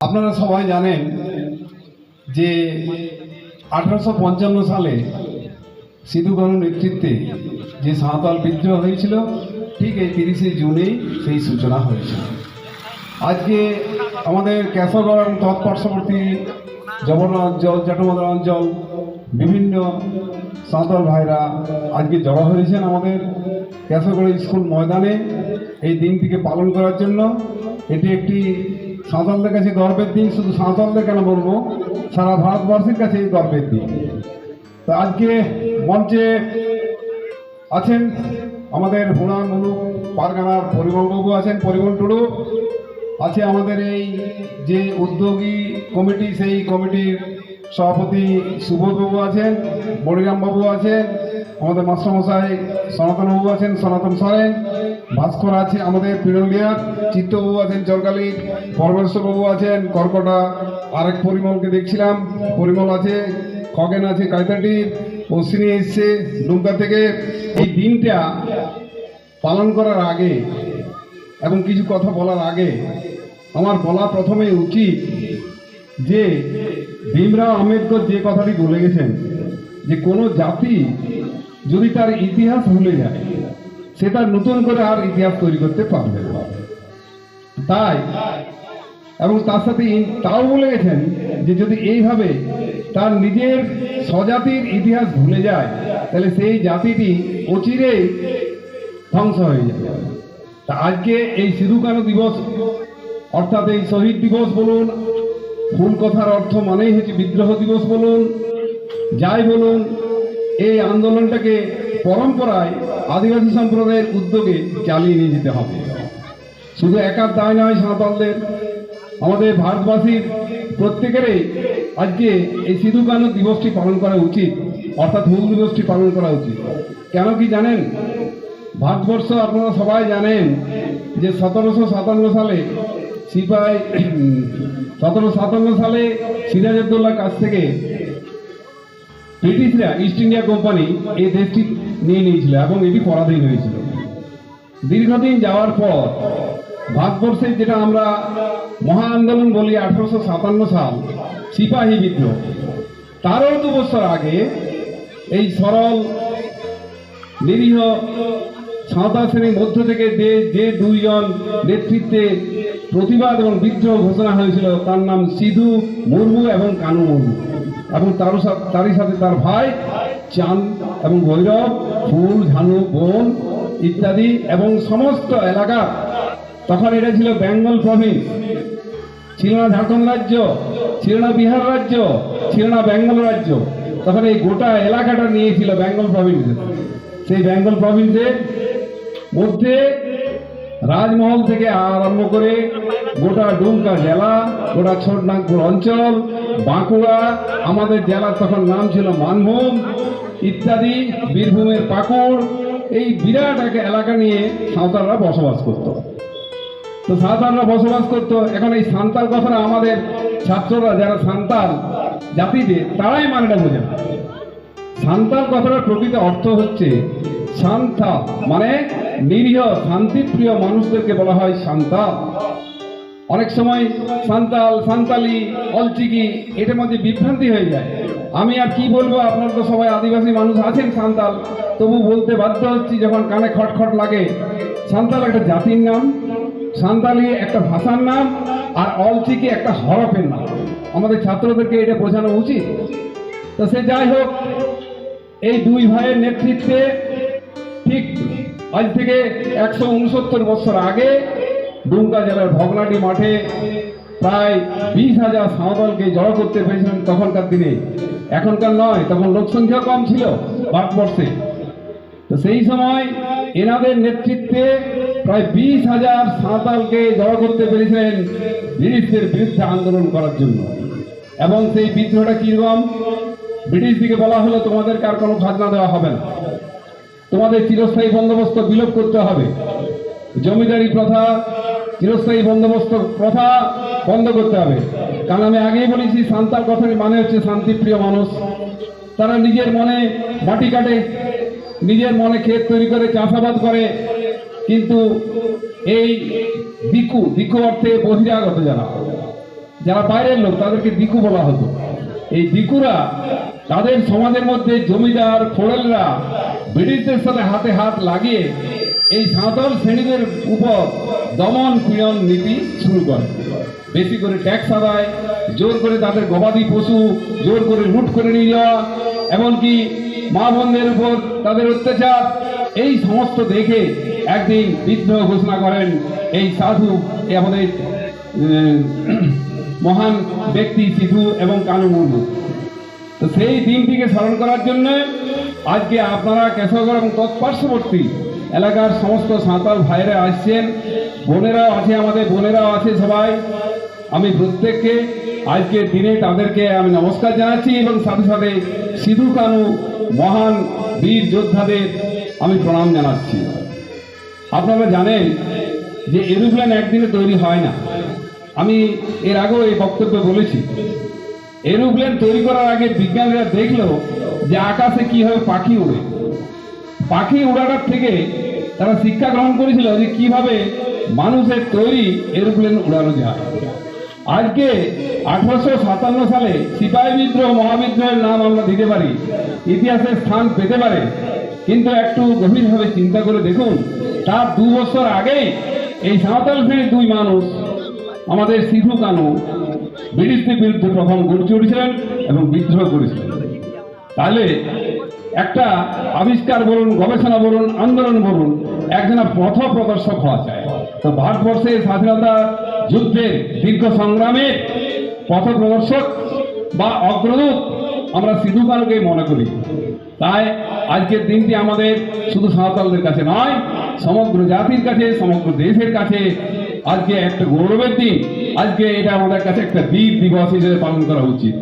আপনারা সবাই জানেন যে আঠারোশো পঞ্চান্ন সালে সিধু কানুর নেতৃত্বে যে সাঁওতাল বিদ্রোহ হয়েছিল, ঠিক এই তিরিশে জুনেই সেই সূচনা হয়েছিল। আজকে আমাদের কেশরগড় এবং তৎপার্শ্ববর্তী জগন্নাথ অঞ্চল জটমাদার অঞ্চল বিভিন্ন সাঁওতাল ভাইরা আজকে জড়ো হয়েছেন আমাদের কেশরগড় স্কুল ময়দানে এই দিনটিকে পালন করার জন্য। এটি একটি সাঁওতালদের কাছে গর্বের দিন, শুধু সাঁওতালদের কেন বলব? সারা ভারতবর্ষের কাছে গর্বের দিন। তো আজকে মঞ্চে আছেন আমাদের হুড়ান মুলুক পারগানার পরিমলবাবু আছেন, পরিমল টুডু। আছে আমাদের এই যে উদ্যোগী কমিটি, সেই কমিটির সভাপতি সুবোধবাবু আছেন, বড়িরামবাবু আছেন, আমাদের মাস্টারমশাই সনাতনবাবু আছেন, সনাতন সরেন ভাস্কর আছে আমাদের পিরলিয়ার চিত্তবাবু আছেন চরকালি পরমেশ্বরবাবু আছেন কর্কটা, আরেক পরিমলকে দেখছিলাম, পরিমল আছে, খগেন আছে কায়তাটির অশ্বিনী এসছে দুমকা থেকে। এই দিনটা পালন করার আগে এবং কিছু কথা বলার আগে আমার বলা প্রথমে উচিত যে ভীমরাও আম্বেদকর যে কথাটি বলে গেছেন, যে কোনো জাতি যদি তার ইতিহাস ভুলে যায় সে তার নতুন করে আর ইতিহাস তৈরি করতে পারবে না। তাই, এবং তার সাথে তাও বলে গেছেন যে যদি এইভাবে তার নিজের স্বজাতির ইতিহাস ভুলে যায়, তাহলে সেই জাতিটি অচিরেই ধ্বংস হয়ে যাবে। তা আজকে এই সিধু কানু দিবস, অর্থাৎ এই শহীদ দিবস বলুন, ফুল কথার অর্থ মানেই হচ্ছে বিদ্রোহ দিবস বলুন, যাই বলুন, এই আন্দোলনটাকে পরম্পরায় আদিবাসী সম্প্রদায়ের উদ্যোগে চালিয়ে নিয়ে যেতে হবে। শুধু একার দায় নয়, সাঁওতালদের, আমাদের ভারতবাসীর প্রত্যেকেরই আজকে এই সিধু কানু দিবসটি পালন করা উচিত, অর্থাৎ হুল দিবসটি পালন করা উচিত। কেন কি জানেন? ভারতবর্ষ আপনারা সবাই জানেন যে সতেরোশো সাতান্ন সালে সিপাই, সতেরোশো সাতান্ন সালে সিরাজউদ্দৌলার কাছ থেকে ব্রিটিশরা ইস্ট ইন্ডিয়া কোম্পানি এই দেশটি নিয়ে নিয়েছিল এবং এটি পরাধীন হয়েছিল। দীর্ঘদিন যাওয়ার পর ভারতবর্ষে যেটা আমরা মহা আন্দোলন বলি আঠারোশো সাতান্ন সাল, সিপাহী বিদ্রোহ। তারও দু বছর আগে এই সরল, নিরীহ সাঁওতাল শ্রেণির মধ্য থেকে যে যে দুইজন নেতৃত্বে প্রতিবাদ এবং বিদ্রোহ ঘোষণা হয়েছিল, তার নাম সিধু মুর্মু এবং কানু মুর্মু। এবং তার তারই সাথে তার ভাই চাঁদ এবং ভৈরব, ফুল ঝানু বন ইত্যাদি এবং সমস্ত এলাকা। তখন এটা ছিল বেঙ্গল প্রভিন্স ছিল না ঝাড়খণ্ড রাজ্য, ছিল না বিহার রাজ্য, ছিল না বেঙ্গল রাজ্য। তখন এই গোটা এলাকাটা নিয়েছিল বেঙ্গল প্রভিন্সে সেই বেঙ্গল প্রভিন্সের মধ্যে রাজমহল থেকে আরম্ভ করে গোটা ডুমকা জেলা, গোটা ছোটনাগপুর অঞ্চল, বাঁকুড়া, আমাদের জেলার তখন নাম ছিল মানভূম, ইত্যাদি, বীরভূমের পাকুড়, এই বিরাট এক এলাকা নিয়ে সাঁওতালরা বসবাস করতো। তো সাঁওতালরা বসবাস করতো, এখন এই সান্তাল কথাটা আমাদের ছাত্ররা যারা সান্তাল জাতিতে, তারাই মানেটা বোঝে না। সান্তাল কথাটার প্রকৃত অর্থ হচ্ছে শান্তা মানে নিরীহ, শান্তিপ্রিয় মানুষদেরকে বলা হয় সান্তাল। অনেক সময় সান্তাল, সান্তালি, অলচিকি এটার মধ্যে বিভ্রান্তি হয়ে যায়। আমি আর কি বলব, আপনার তো সবাই আদিবাসী মানুষ আছেন সান্তাল, তবু বলতে বাধ্য হচ্ছি যখন কানে খটখট লাগে। সান্তাল একটা জাতির নাম, সান্তালি একটা ভাষার নাম, আর অলচিকি একটা হরফের নাম। আমাদের ছাত্রদেরকে এটা বোঝানো উচিত। তো সে যাই হোক, এই দুই ভাইয়ের নেতৃত্বে ঠিক আজ থেকে একশো উনসত্তর বছর আগে দুমকা জেলার ভগনাডি মাঠে প্রায় বিশ হাজার সাঁওতালকে জড়ো করতে পেরেছিলেন তখনকার দিনে। এখনকার নয়, তখন লোকসংখ্যা কম ছিল ভারতবর্ষে। তো সেই সময় এনাদের নেতৃত্বে প্রায় বিশ হাজার সাঁওতালকে জড়ো করতে পেরেছিলেন ব্রিটিশদের বিরুদ্ধে আন্দোলন করার জন্য। এবং সেই বিদ্রোহটা কীরকম ব্রিটিশ দিকে বলা হলো, তোমাদেরকে আর কোনো খাজনা দেওয়া হবে না। তোমাদের চিরস্থায়ী বন্দোবস্ত বিলোপ করতে হবে। জমিদারি প্রথা, চিরস্থায়ী বন্দোবস্ত প্রথা বন্ধ করতে হবে। কারণ আমি আগেই বলেছি, সান্তাল কথার মানে হচ্ছে শান্তিপ্রিয় মানুষ। তারা নিজের মনে মাটি কাটে, নিজের মনে ক্ষেত তৈরি করে, চাষাবাদ করে। কিন্তু এই দিকু দিকু অর্থে বহিরাগত যারা যারা বাইরের লোক, তাদেরকে দিকু বলা হতো। এই দিকুরা তাদের সমাজের মধ্যে জমিদার, ফোড়েলরা ব্রিটিশদের সাথে হাতে হাত লাগিয়ে এই সাঁওতাল শ্রেণীদের উপর দমন পীড়ন নীতি শুরু করে। বেশি করে ট্যাক্স আদায়, জোর করে তাদের গবাদি পশু, জোর করে লুট করে নিয়ে যাওয়া, এমনকি মা বোনদের উপর তাদের অত্যাচার, এই সমস্ত দেখে একদিন বিদ্রোহ ঘোষণা করেন এই সাধু আমাদের মহান ব্যক্তি সিধু এবং কানু মুর্মু। তো সেই দিনটিকে স্মরণ করার জন্য আজকে আপনারা কেশবগড় এবং তৎপার্শ্ববর্তী এলাকার সমস্ত সাঁতাল ভাইরা আসছেন। বোনেরাও আছে, আমাদের বোনেরাও আছে সবাই। আমি প্রত্যেককে আজকের দিনে তাদেরকে আমি নমস্কার জানাচ্ছি এবং সাথে সাথে সিধু কানু মহান বীর যোদ্ধাদের আমি প্রণাম জানাচ্ছি। আপনারা জানেন যে এরোপ্লেন একদিনে তৈরি হয় না। আমি এর আগেও এই বক্তব্য বলেছি। এরোপ্লেন তৈরি করার আগে বিজ্ঞানীরা দেখল যে আকাশে কীভাবে পাখি উড়ে। পাখি উড়াটার থেকে তারা শিক্ষা গ্রহণ করেছিল যে কীভাবে মানুষের তৈরি এরোপ্লেন উড়ানো যায়। আজকে আঠারোশো সাতান্ন সালে সিপাহী বিদ্রোহ, মহাবিদ্রোহের নাম আমরা দিতে পারি। ইতিহাসে স্থান পেতে পারে। কিন্তু একটু গভীরভাবে চিন্তা করে দেখুন, তার দু বছর আগেই এই সাঁওতাল শ্রেণির দুই মানুষ, আমাদের সিধু কানু, ব্রিটিশদের বিরুদ্ধে প্রথম গর্জে উঠেছিলেন এবং বিদ্রোহ করেছিলেন। তাহলে একটা আবিষ্কার বলুন, গবেষণা বলুন, আন্দোলন বলুন, একজনা পথ প্রদর্শক হওয়া চায় তো ভারতবর্ষের স্বাধীনতা যুদ্ধের দীর্ঘ সংগ্রামের পথ প্রদর্শক বা অগ্রদূত আমরা সিধু কানুকে মনে করি। তাই আজকের দিনটি আমাদের শুধু সাঁওতালদের কাছে নয়, সমগ্র জাতির কাছে, সমগ্র দেশের কাছে আজকে একটা গৌরবের দিন। আজকে এটা আমাদের কাছে একটা বীর দিবস হিসেবে পালন করা উচিত।